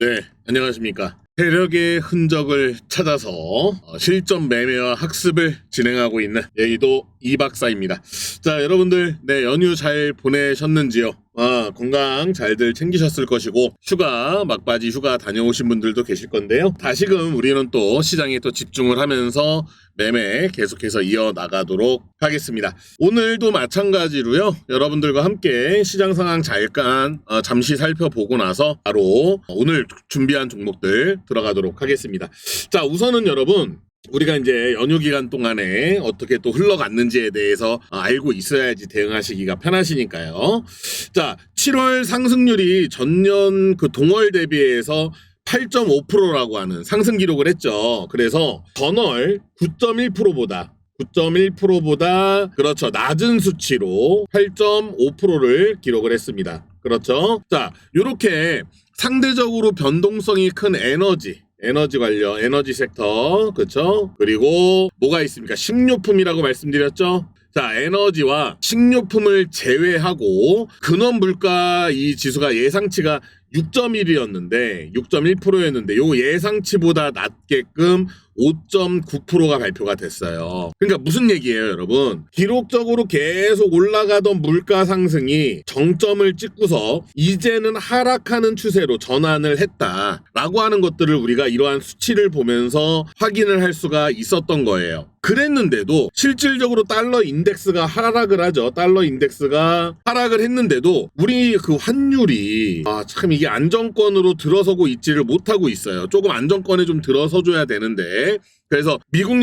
네, 안녕하십니까. 세력의 흔적을 찾아서 어, 실전 매매와 학습을 진행하고 있는 여의도 이 박사입니다. 자, 여러분들, 네, 연휴 잘 보내셨는지요? 아, 건강 잘들 챙기셨을 것이고, 휴가, 막바지 휴가 다녀오신 분들도 계실 건데요. 다시금 우리는 또 시장에 또 집중을 하면서 매매 계속해서 이어나가도록 하겠습니다. 오늘도 마찬가지로요. 여러분들과 함께 시장 상황 잠깐 어, 잠시 살펴보고 나서 바로 오늘 준비한 종목들 들어가도록 하겠습니다. 자, 우선은 여러분 우리가 이제 연휴 기간 동안에 어떻게 또 흘러갔는지에 대해서 어, 알고 있어야지 대응하시기가 편하시니까요. 자, 7월 상승률이 전년 그 동월 대비해서 8.5%라고 하는 상승 기록을 했죠. 그래서 전월 9.1%보다 9.1%보다 그렇죠. 낮은 수치로 8.5%를 기록을 했습니다. 그렇죠. 자, 요렇게 상대적으로 변동성이 큰 에너지 에너지 관련 에너지 섹터 그렇죠? 그리고 뭐가 있습니까? 식료품이라고 말씀드렸죠? 자, 에너지와 식료품을 제외하고 근원 물가 이 지수가 예상치가 6.1이었는데 6.1%였는데 요 예상치보다 낮게끔 5.9%가 발표가 됐어요. 그러니까 무슨 얘기예요, 여러분? 기록적으로 계속 올라가던 물가 상승이 정점을 찍고서 이제는 하락하는 추세로 전환을 했다라고 하는 것들을 우리가 이러한 수치를 보면서 확인을 할 수가 있었던 거예요. 그랬는데도 실질적으로 달러 인덱스가 하락을 하죠. 달러 인덱스가 하락을 했는데도 우리 그 환율이 아 참 이게 안정권으로 들어서고 있지를 못하고 있어요. 조금 안정권에 좀 들어서줘야 되는데 그래서 미국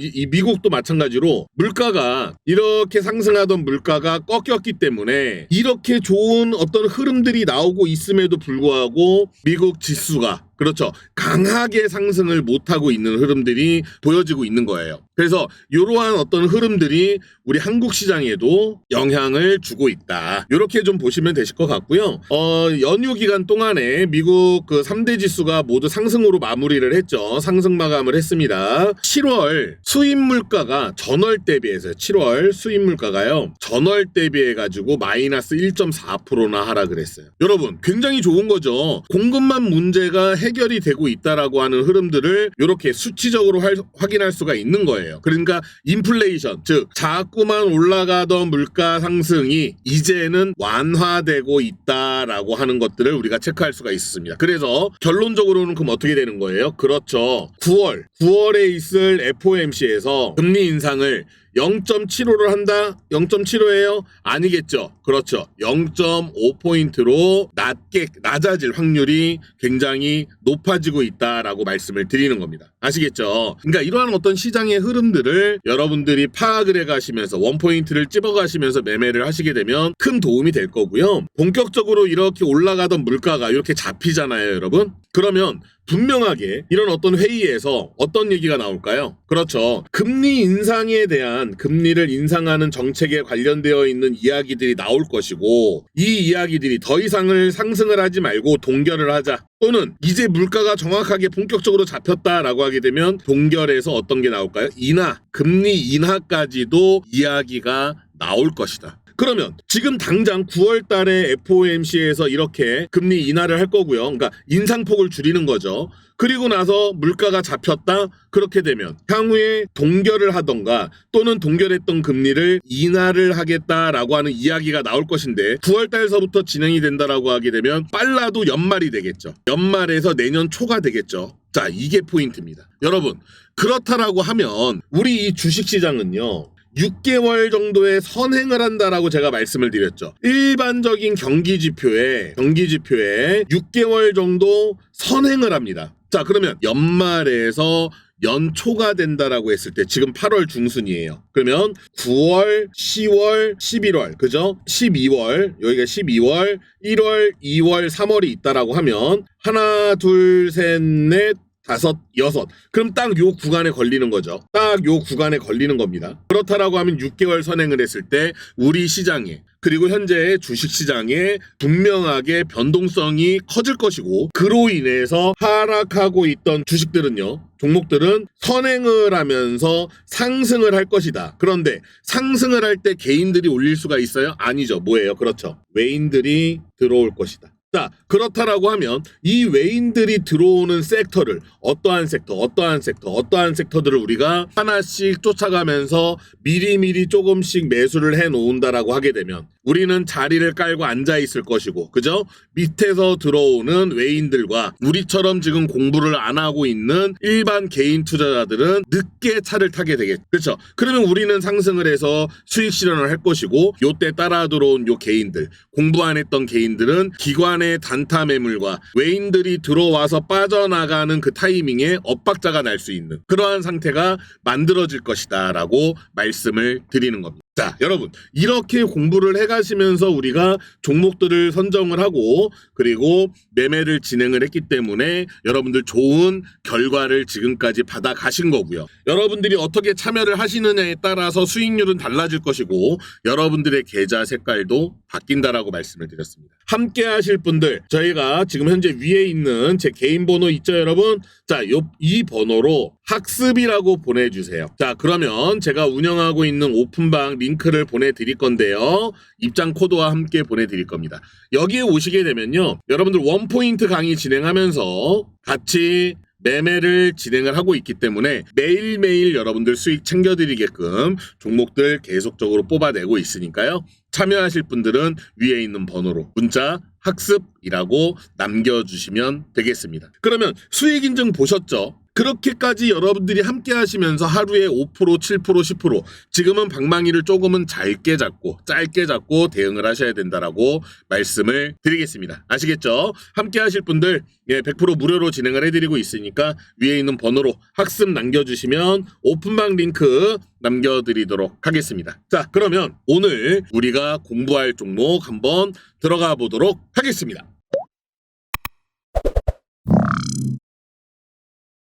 이- 이 미국도 마찬가지로 물가가 이렇게 상승하던 물가가 꺾였기 때문에 이렇게 좋은 어떤 흐름들이 나오고 있음에도 불구하고 미국 지수가 그렇죠. 강하게 상승을 못하고 있는 흐름들이 보여지고 있는 거예요. 그래서 이러한 어떤 흐름들이 우리 한국 시장에도 영향을 주고 있다. 이렇게 좀 보시면 되실 것 같고요. 어, 연휴 기간 동안에 미국 그 3대 지수가 모두 상승으로 마무리를 했죠. 상승 마감을 했습니다. 7월 수입 물가가 전월 대비해서 7월 수입 물가가요. 전월 대비해 가지고 마이너스 1.4%나 하락을 했어요. 여러분, 굉장히 좋은 거죠. 공급만 문제가 해결이 되고 있다라고 하는 흐름들을 이렇게 수치적으로 할- 확인할 수가 있는 거예요. 그러니까 인플레이션, 즉 자꾸만 올라가던 물가 상승이 이제는 완화되고 있다라고 하는 것들을 우리가 체크할 수가 있습니다. 그래서 결론적으로는 그럼 어떻게 되는 거예요? 그렇죠. 9월, 9월에 있을 FOMC에서 금리 인상을 0.75를 한다? 0.75예요? 아니겠죠. 그렇죠. 0.5포인트로 낮게, 낮아질 확률이 굉장히 높아지고 있다라고 말씀을 드리는 겁니다. 아시겠죠? 그러니까 이러한 어떤 시장의 흐름들을 여러분들이 파악을 해 가시면서 원포인트를 찝어 가시면서 매매를 하시게 되면 큰 도움이 될 거고요. 본격적으로 이렇게 올라가던 물가가 이렇게 잡히잖아요, 여러분. 그러면 분명하게 이런 어떤 회의에서 어떤 얘기가 나올까요? 그렇죠. 금리 인상에 대한 금리를 인상하는 정책에 관련되어 있는 이야기들이 나올 것이고 이 이야기들이 더 이상을 상승을 하지 말고 동결을 하자. 또는 이제 물가가 정확하게 본격적으로 잡혔다라고 하게 되면 동결에서 어떤 게 나올까요? 인하, 금리 인하까지도 이야기가 나올 것이다. 그러면 지금 당장 9월 달에 FOMC에서 이렇게 금리 인하를 할 거고요. 그러니까 인상폭을 줄이는 거죠. 그리고 나서 물가가 잡혔다? 그렇게 되면 향후에 동결을 하던가 또는 동결했던 금리를 인하를 하겠다라고 하는 이야기가 나올 것인데 9월 달서부터 진행이 된다라고 하게 되면 빨라도 연말이 되겠죠. 연말에서 내년 초가 되겠죠. 자, 이게 포인트입니다. 여러분, 그렇다라고 하면 우리 이 주식 시장은요. 6개월 정도의 선행을 한다라고 제가 말씀을 드렸죠. 일반적인 경기 지표에 경기 지표에 6개월 정도 선행을 합니다. 자, 그러면 연말에서 연초가 된다라고 했을 때 지금 8월 중순이에요. 그러면 9월, 10월, 11월, 그죠? 12월, 여기가 12월, 1월, 2월, 3월이 있다라고 하면 하나, 둘, 셋, 넷, 다섯, 여섯. 그럼 딱 요 구간에 걸리는 거죠. 딱 요 구간에 걸리는 겁니다. 그렇다라고 하면 6개월 선행을 했을 때 우리 시장에 그리고 현재 주식 시장에 분명하게 변동성이 커질 것이고 그로 인해서 하락하고 있던 주식들은요. 종목들은 선행을 하면서 상승을 할 것이다. 그런데 상승을 할 때 개인들이 올릴 수가 있어요? 아니죠. 뭐예요? 그렇죠. 외인들이 들어올 것이다. 자, 그렇다라고 하면 이 외인들이 들어오는 섹터를 어떠한 섹터, 어떠한 섹터, 어떠한 섹터들을 우리가 하나씩 쫓아가면서 미리미리 조금씩 매수를 해 놓은다라고 하게 되면 우리는 자리를 깔고 앉아 있을 것이고, 그죠? 밑에서 들어오는 외인들과 우리처럼 지금 공부를 안 하고 있는 일반 개인 투자자들은 늦게 차를 타게 되겠죠. 그렇죠? 그러면 우리는 상승을 해서 수익 실현을 할 것이고, 요때 따라 들어온 요 개인들, 공부 안 했던 개인들은 기관의 단타 매물과 외인들이 들어와서 빠져나가는 그 타이밍에 엇박자가 날 수 있는 그러한 상태가 만들어질 것이다라고 말씀을 드리는 겁니다. 자, 여러분, 이렇게 공부를 해가시면서 우리가 종목들을 선정을 하고, 그리고 매매를 진행을 했기 때문에 여러분들 좋은 결과를 지금까지 받아 가신 거고요. 여러분들이 어떻게 참여를 하시느냐에 따라서 수익률은 달라질 것이고, 여러분들의 계좌 색깔도 바뀐다라고 말씀을 드렸습니다. 함께 하실 분들, 저희가 지금 현재 위에 있는 제 개인 번호 있죠, 여러분? 자, 요, 이 번호로 학습이라고 보내주세요. 자, 그러면 제가 운영하고 있는 오픈방 링크를 보내드릴 건데요. 입장 코드와 함께 보내드릴 겁니다. 여기에 오시게 되면요. 여러분들 원포인트 강의 진행하면서 같이 매매를 진행을 하고 있기 때문에 매일매일 여러분들 수익 챙겨드리게끔 종목들 계속적으로 뽑아내고 있으니까요. 참여하실 분들은 위에 있는 번호로 문자 학습이라고 남겨주시면 되겠습니다. 그러면 수익 인증 보셨죠? 그렇게까지 여러분들이 함께 하시면서 하루에 5%, 7%, 10% 지금은 방망이를 조금은 짧게 잡고 짧게 잡고 대응을 하셔야 된다라고 말씀을 드리겠습니다. 아시겠죠? 함께 하실 분들 예, 100% 무료로 진행을 해드리고 있으니까 위에 있는 번호로 학습 남겨주시면 오픈방 링크 남겨드리도록 하겠습니다. 자, 그러면 오늘 우리가 공부할 종목 한번 들어가 보도록 하겠습니다.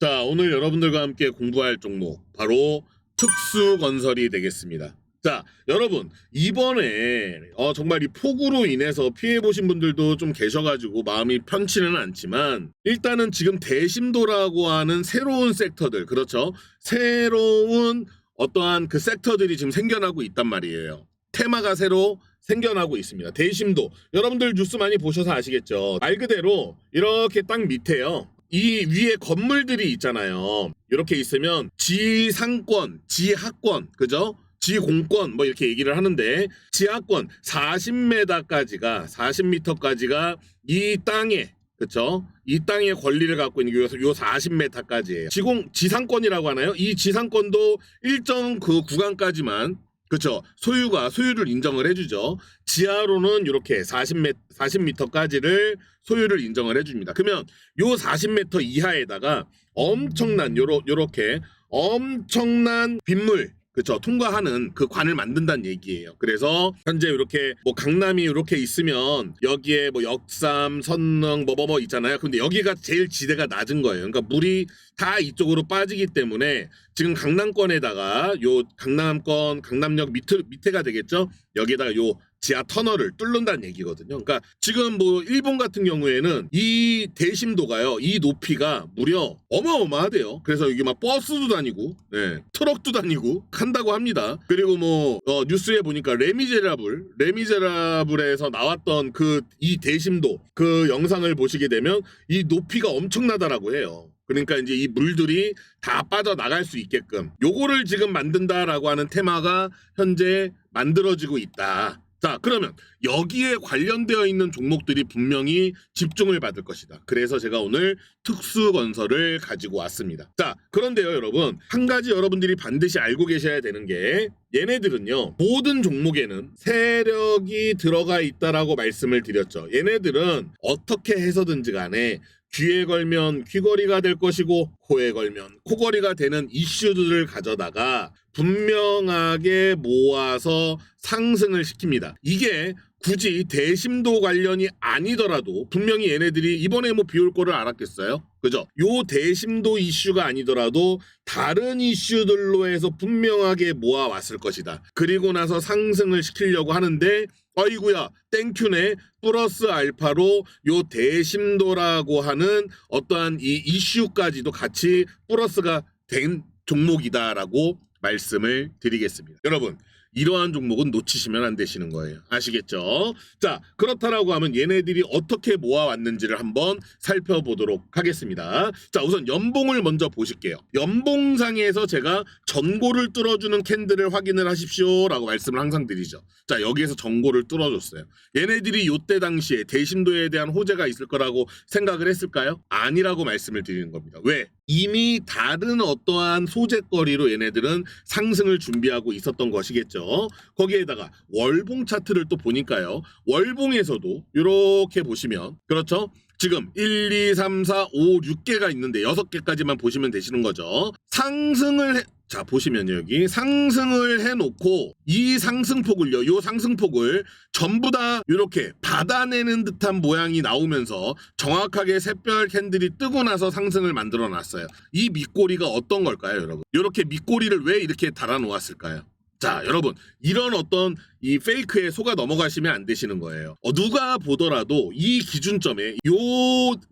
자, 오늘 여러분들과 함께 공부할 종목 바로 특수 건설이 되겠습니다. 자, 여러분 이번에 어, 정말 이 폭우로 인해서 피해 보신 분들도 좀 계셔가지고 마음이 편치는 않지만 일단은 지금 대심도라고 하는 새로운 섹터들 그렇죠? 새로운 어떠한 그 섹터들이 지금 생겨나고 있단 말이에요. 테마가 새로 생겨나고 있습니다. 대심도 여러분들 뉴스 많이 보셔서 아시겠죠? 말 그대로 이렇게 딱 밑에요. 이 위에 건물들이 있잖아요. 이렇게 있으면 지상권, 지하권, 그죠? 지공권 뭐 이렇게 얘기를 하는데 지하권 40m까지가 40m까지가 이 땅에 그쵸? 이 땅의 권리를 갖고 있는 게요 40m까지예요. 지공 지상권이라고 하나요? 이 지상권도 일정 그 구간까지만 그렇죠. 소유가 소유를 인정을 해주죠. 지하로는 이렇게 40m 40m까지를 소유를 인정을 해줍니다. 그러면 요 40m 이하에다가 엄청난 요러 요렇게 엄청난 빗물 그렇죠. 통과하는 그 관을 만든다는 얘기예요. 그래서 현재 이렇게 뭐 강남이 이렇게 있으면 여기에 뭐 역삼, 선릉 뭐뭐뭐 뭐 있잖아요. 근데 여기가 제일 지대가 낮은 거예요. 그러니까 물이 다 이쪽으로 빠지기 때문에 지금 강남권에다가 요 강남권 강남역 밑에 밑에가 되겠죠. 여기에다가 요 지하 터널을 뚫는다는 얘기거든요. 그러니까 지금 뭐 일본 같은 경우에는 이 대심도가요, 이 높이가 무려 어마어마하대요. 그래서 여기 막 버스도 다니고, 네, 트럭도 다니고 한다고 합니다. 그리고 뭐 어, 뉴스에 보니까 레미제라블, 레미제라블에서 나왔던 그 이 대심도 그 영상을 보시게 되면 이 높이가 엄청나다라고 해요. 그러니까 이제 이 물들이 다 빠져나갈 수 있게끔 요거를 지금 만든다라고 하는 테마가 현재 만들어지고 있다. 자, 그러면 여기에 관련되어 있는 종목들이 분명히 집중을 받을 것이다. 그래서 제가 오늘 특수건설을 가지고 왔습니다. 자, 그런데요, 여러분. 한 가지 여러분들이 반드시 알고 계셔야 되는 게 얘네들은요, 모든 종목에는 세력이 들어가 있다라고 말씀을 드렸죠. 얘네들은 어떻게 해서든지 간에 귀에 걸면 귀걸이가 될 것이고 코에 걸면 코걸이가 되는 이슈들을 가져다가 분명하게 모아서 상승을 시킵니다. 이게 굳이 대심도 관련이 아니더라도 분명히 얘네들이 이번에 뭐 비올 거를 알았겠어요? 그죠? 요 대심도 이슈가 아니더라도 다른 이슈들로 해서 분명하게 모아왔을 것이다. 그리고 나서 상승을 시키려고 하는데 아이구야 땡큐네 플러스 알파로 요 대심도라고 하는 어떠한 이 이슈까지도 같이 플러스가 된 종목이다라고 말씀을 드리겠습니다. 여러분 이러한 종목은 놓치시면 안 되시는 거예요. 아시겠죠? 자, 그렇다라고 하면 얘네들이 어떻게 모아왔는지를 한번 살펴보도록 하겠습니다. 자, 우선 연봉을 먼저 보실게요. 연봉상에서 제가 전고를 뚫어주는 캔들을 확인을 하십시오라고 말씀을 항상 드리죠. 자, 여기에서 전고를 뚫어줬어요. 얘네들이 요때 당시에 대심도에 대한 호재가 있을 거라고 생각을 했을까요? 아니라고 말씀을 드리는 겁니다. 왜? 이미 다른 어떠한 소재거리로 얘네들은 상승을 준비하고 있었던 것이겠죠. 거기에다가 월봉 차트를 또 보니까요. 월봉에서도 이렇게 보시면 그렇죠. 지금 1, 2, 3, 4, 5, 6개가 있는데 6개까지만 보시면 되시는 거죠. 상승을 해, 자 보시면 여기 상승을 해놓고 이 상승폭을요, 요 상승폭을 전부 다 이렇게 받아내는 듯한 모양이 나오면서 정확하게 샛별 캔들이 뜨고 나서 상승을 만들어 놨어요. 이 밑꼬리가 어떤 걸까요, 여러분? 이렇게 밑꼬리를 왜 이렇게 달아 놓았을까요? 자, 여러분, 이런 어떤 이 페이크에 속아 넘어가시면 안 되시는 거예요. 어, 누가 보더라도 이 기준점에 요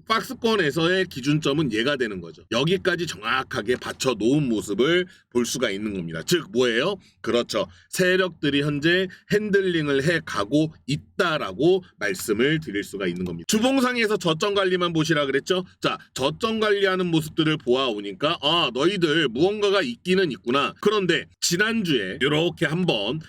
박스권에서의 기준점은 얘가 되는 거죠. 여기까지 정확하게 받쳐 놓은 모습을 볼 수가 있는 겁니다. 즉, 뭐예요? 그렇죠. 세력들이 현재 핸들링을 해 가고 있다라고 말씀을 드릴 수가 있는 겁니다. 주봉상에서 저점 관리만 보시라 그랬죠? 자, 저점 관리하는 모습들을 보아오니까, 아, 너희들 무언가가 있기는 있구나. 그런데 지난주에 이렇게 한번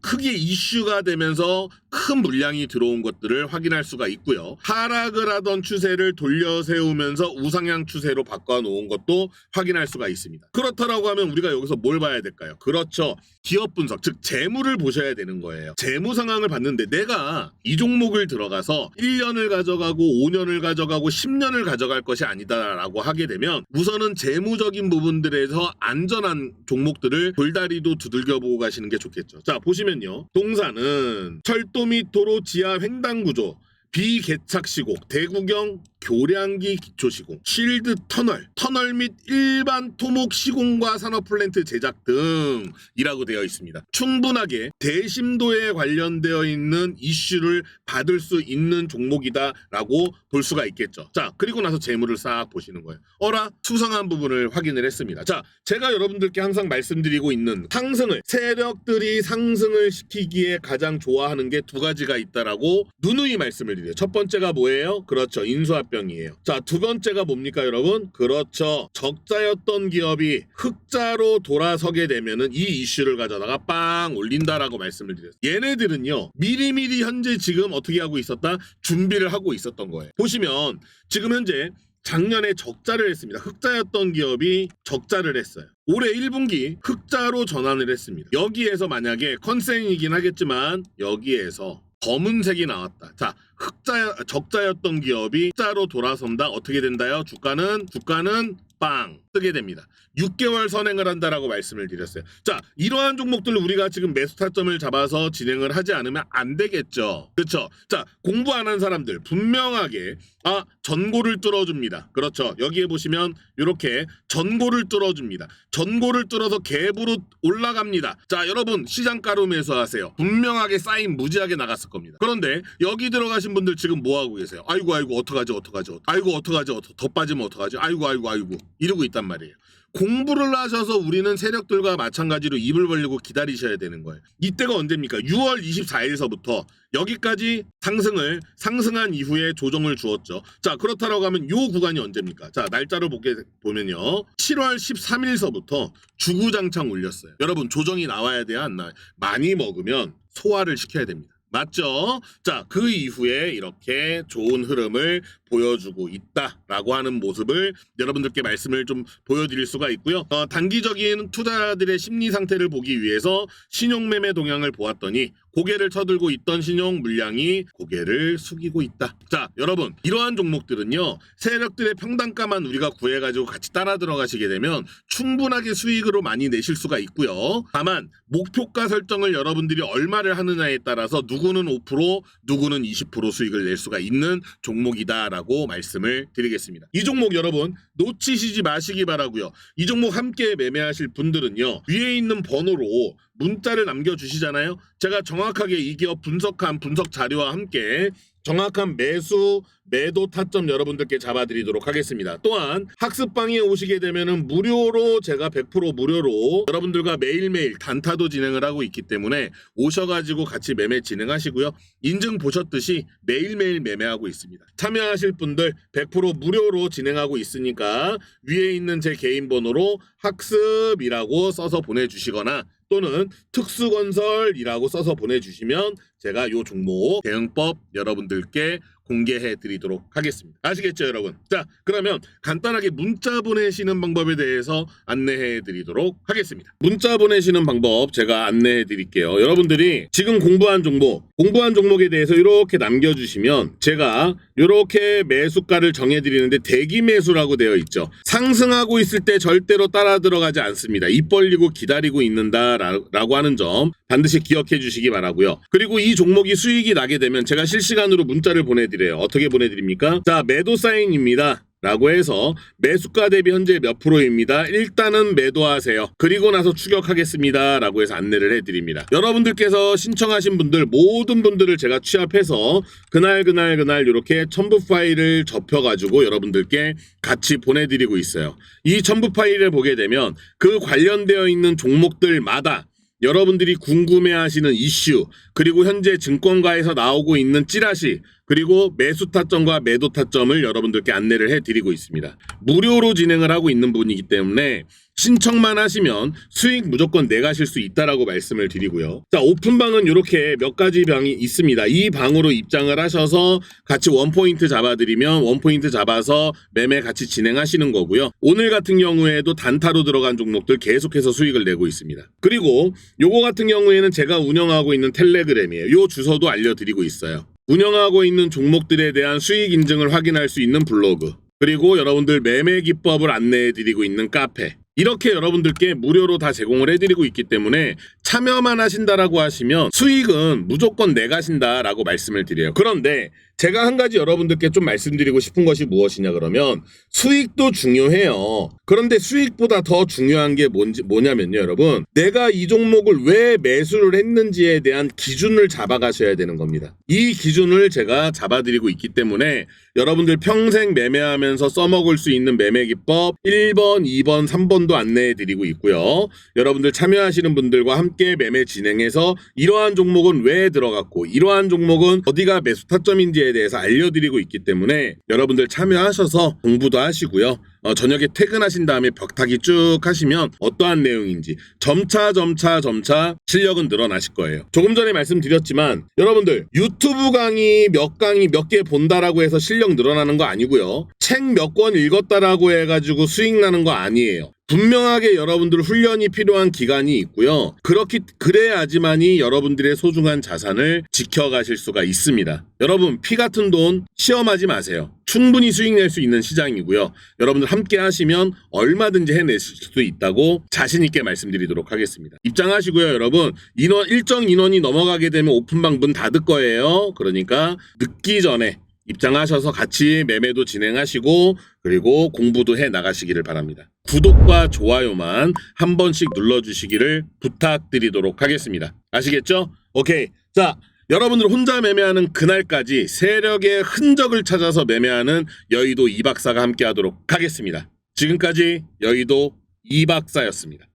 크게 이슈가 되면서 큰 물량이 들어온 것들을 확인할 수가 있고요. 하락을 하던 추세를 돌려 세우면서 우상향 추세로 바꿔 놓은 것도 확인할 수가 있습니다. 그렇다라고 하면 우리가 여기서 뭘 봐야 될까요? 그렇죠. 기업 분석, 즉 재무를 보셔야 되는 거예요. 재무 상황을 봤는데 내가 이 종목을 들어가서 1년을 가져가고 5년을 가져가고 10년을 가져갈 것이 아니다라고 하게 되면 우선은 재무적인 부분들에서 안전한 종목들을 돌다리도 두들겨 보고 가시는 게 좋겠죠. 자, 보시면요. 동사는 철도 및 도로 지하 횡단 구조 비개착 시공, 대구경 교량기 기초 시공, 실드 터널, 터널 및 일반 토목 시공과 산업 플랜트 제작 등이라고 되어 있습니다. 충분하게 대심도에 관련되어 있는 이슈를 받을 수 있는 종목이다라고 볼 수가 있겠죠. 자, 그리고 나서 재무를 싹 보시는 거예요. 어라 수상한 부분을 확인을 했습니다. 자, 제가 여러분들께 항상 말씀드리고 있는 상승을 세력들이 상승을 시키기에 가장 좋아하는 게 두 가지가 있다라고 누누이 말씀을 드려요. 첫 번째가 뭐예요? 그렇죠. 인수합 병이에요. 자, 두 번째가 뭡니까, 여러분? 그렇죠. 적자였던 기업이 흑자로 돌아서게 되면은 이 이슈를 가져다가 빵 올린다라고 말씀을 드렸어요. 얘네들은요, 미리미리 현재 지금 어떻게 하고 있었다? 준비를 하고 있었던 거예요. 보시면 지금 현재 작년에 적자를 했습니다. 흑자였던 기업이 적자를 했어요. 올해 1분기 흑자로 전환을 했습니다. 여기에서 만약에 컨센이긴 하겠지만 여기에서 검은색이 나왔다. 자, 흑자 적자였던 기업이 흑자로 돌아선다. 어떻게 된다요? 주가는 주가는 빵 뜨게 됩니다. 6개월 선행을 한다라고 말씀을 드렸어요. 자, 이러한 종목들을 우리가 지금 매수 타점을 잡아서 진행을 하지 않으면 안 되겠죠. 그렇죠? 자, 공부 안 한 사람들 분명하게 아, 전고를 뚫어줍니다. 그렇죠. 여기에 보시면 이렇게 전고를 뚫어줍니다. 전고를 뚫어서 갭으로 올라갑니다. 자, 여러분 시장가로 매수하세요. 분명하게 사인 무지하게 나갔을 겁니다. 그런데 여기 들어가신 분들 지금 뭐 하고 계세요? 아이고 아이고 어떡하지 어떡하지 어떡- 아이고 어떡하지 어떡- 더 빠지면 어떡하지? 아이고 아이고 아이고 이러고 있단 말이에요. 공부를 하셔서 우리는 세력들과 마찬가지로 입을 벌리고 기다리셔야 되는 거예요. 이때가 언제입니까? 6월 24일서부터 여기까지 상승을 상승한 이후에 조정을 주었죠. 자 그렇다라고 하면 요 구간이 언제입니까? 자 날짜를 보게 보면요. 7월 13일서부터 주구장창 올렸어요. 여러분 조정이 나와야 돼요, 안 나와요? 많이 먹으면 소화를 시켜야 됩니다. 맞죠? 자, 그 이후에 이렇게 좋은 흐름을 보여주고 있다라고 하는 모습을 여러분들께 말씀을 좀 보여드릴 수가 있고요. 어, 단기적인 투자들의 심리 상태를 보기 위해서 신용매매 동향을 보았더니 고개를 쳐들고 있던 신용 물량이 고개를 숙이고 있다. 자, 여러분, 이러한 종목들은요, 세력들의 평단가만 우리가 구해가지고 같이 따라 들어가시게 되면 충분하게 수익으로 많이 내실 수가 있고요. 다만, 목표가 설정을 여러분들이 얼마를 하느냐에 따라서 누구는 5%, 누구는 20% 수익을 낼 수가 있는 종목이다라고 말씀을 드리겠습니다. 이 종목 여러분, 놓치시지 마시기 바라고요. 이 종목 함께 매매하실 분들은요, 위에 있는 번호로 문자를 남겨주시잖아요. 제가 정 확하게 이 기업 분석한 분석 자료와 함께 정확한 매수 매도 타점 여러분들께 잡아드리도록 하겠습니다. 또한 학습방에 오시게 되면은 무료로 제가 100% 무료로 여러분들과 매일매일 단타도 진행을 하고 있기 때문에 오셔가지고 같이 매매 진행하시고요. 인증 보셨듯이 매일매일 매매하고 있습니다. 참여하실 분들 100% 무료로 진행하고 있으니까 위에 있는 제 개인 번호로 학습이라고 써서 보내주시거나 또는 특수건설이라고 써서 보내주시면 제가 요 종목 대응법 여러분들께 공개해 드리도록 하겠습니다. 아시겠죠, 여러분? 자, 그러면 간단하게 문자 보내시는 방법에 대해서 안내해 드리도록 하겠습니다. 문자 보내시는 방법 제가 안내해 드릴게요. 여러분들이 지금 공부한 종목, 공부한 종목에 대해서 이렇게 남겨주시면 제가 이렇게 매수가를 정해 드리는데 대기 매수라고 되어 있죠. 상승하고 있을 때 절대로 따라 들어가지 않습니다. 입 벌리고 기다리고 있는다라고 하는 점 반드시 기억해 주시기 바라고요. 그리고 이 종목이 수익이 나게 되면 제가 실시간으로 문자를 보내드려요. 어떻게 보내드립니까? 자, 매도 사인입니다. 라고 해서 매수가 대비 현재 몇 프로입니다. 일단은 매도하세요. 그리고 나서 추격하겠습니다. 라고 해서 안내를 해드립니다. 여러분들께서 신청하신 분들 모든 분들을 제가 취합해서 그날 그날 그날 이렇게 첨부 파일을 접혀가지고 여러분들께 같이 보내드리고 있어요. 이 첨부 파일을 보게 되면 그 관련되어 있는 종목들마다 여러분들이 궁금해하시는 이슈 그리고 현재 증권가에서 나오고 있는 찌라시 그리고 매수 타점과 매도 타점을 여러분들께 안내를 해드리고 있습니다. 무료로 진행을 하고 있는 분이기 때문에 신청만 하시면 수익 무조건 내가실 수 있다라고 말씀을 드리고요. 자 오픈방은 이렇게 몇 가지 방이 있습니다. 이 방으로 입장을 하셔서 같이 원포인트 잡아드리면 원포인트 잡아서 매매 같이 진행하시는 거고요. 오늘 같은 경우에도 단타로 들어간 종목들 계속해서 수익을 내고 있습니다. 그리고 요거 같은 경우에는 제가 운영하고 있는 텔레그램이에요. 요 주소도 알려드리고 있어요. 운영하고 있는 종목들에 대한 수익 인증을 확인할 수 있는 블로그 그리고 여러분들 매매 기법을 안내해 드리고 있는 카페 이렇게 여러분들께 무료로 다 제공을 해드리고 있기 때문에 참여만 하신다라고 하시면 수익은 무조건 내가신다라고 말씀을 드려요. 그런데 제가 한 가지 여러분들께 좀 말씀드리고 싶은 것이 무엇이냐 그러면 수익도 중요해요. 그런데 수익보다 더 중요한 게 뭔지 뭐냐면요, 여러분. 내가 이 종목을 왜 매수를 했는지에 대한 기준을 잡아가셔야 되는 겁니다. 이 기준을 제가 잡아드리고 있기 때문에 여러분들 평생 매매하면서 써먹을 수 있는 매매 기법 1번, 2번, 3번도 안내해 드리고 있고요. 여러분들 참여하시는 분들과 함께 매매 진행해서 이러한 종목은 왜 들어갔고 이러한 종목은 어디가 매수 타점인지에 대해서 알려드리고 있기 때문에 여러분들 참여하셔서 공부도 하시고요. 어, 저녁에 퇴근하신 다음에 벽타기 쭉 하시면 어떠한 내용인지 점차 점차 점차 실력은 늘어나실 거예요. 조금 전에 말씀드렸지만 여러분들 유튜브 강의 몇 강의 몇 개 본다라고 해서 실력 늘어나는 거 아니고요. 책 몇 권 읽었다라고 해가지고 수익 나는 거 아니에요. 분명하게 여러분들 훈련이 필요한 기간이 있고요. 그렇기 그래야지만이 여러분들의 소중한 자산을 지켜가실 수가 있습니다. 여러분 피 같은 돈 시험하지 마세요. 충분히 수익 낼 수 있는 시장이고요. 여러분들 함께 하시면 얼마든지 해내실 수 있다고 자신 있게 말씀드리도록 하겠습니다. 입장하시고요, 여러분. 인원 일정 인원이 넘어가게 되면 오픈방 문 닫을 거예요. 그러니까 늦기 전에 입장하셔서 같이 매매도 진행하시고 그리고 공부도 해 나가시기를 바랍니다. 구독과 좋아요만 한 번씩 눌러주시기를 부탁드리도록 하겠습니다. 아시겠죠? 오케이. 자, 여러분들 혼자 매매하는 그날까지 세력의 흔적을 찾아서 매매하는 여의도 이박사가 함께 하도록 하겠습니다. 지금까지 여의도 이박사였습니다.